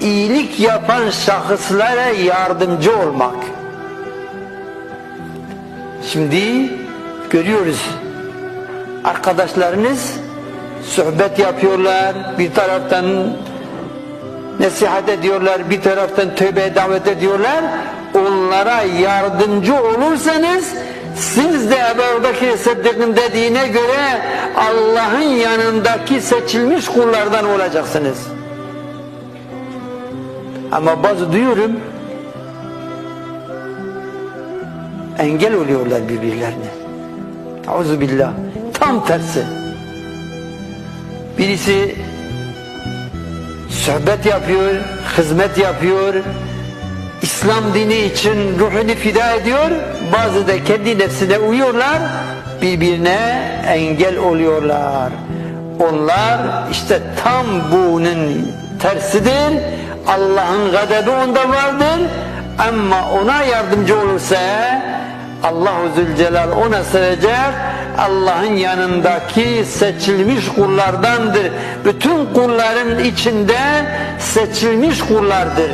iyilik yapan şahıslara yardımcı olmak. Şimdi görüyoruz arkadaşlarınız sohbet yapıyorlar bir taraftan nasihat ediyorlar bir taraftan tövbe davet ediyorlar onlara yardımcı olursanız siz de Ebu Bekir Sıddık'ın dediğine göre Allah'ın yanındaki seçilmiş kullardan olacaksınız ama bazı duyuyorum engel oluyorlar birbirlerine. Euzubillah tam tersi. Birisi sohbet yapıyor, hizmet yapıyor, İslam dini için ruhunu fida ediyor, bazı da kendi nefsine uyuyorlar, birbirine engel oluyorlar. Onlar işte tam bunun tersidir, Allah'ın gadebi onda vardır, ama ona yardımcı olursa Allahu Zülcelal ona sevecek Allah'ın yanındaki seçilmiş kullardandır. Bütün kulların içinde seçilmiş kullardır.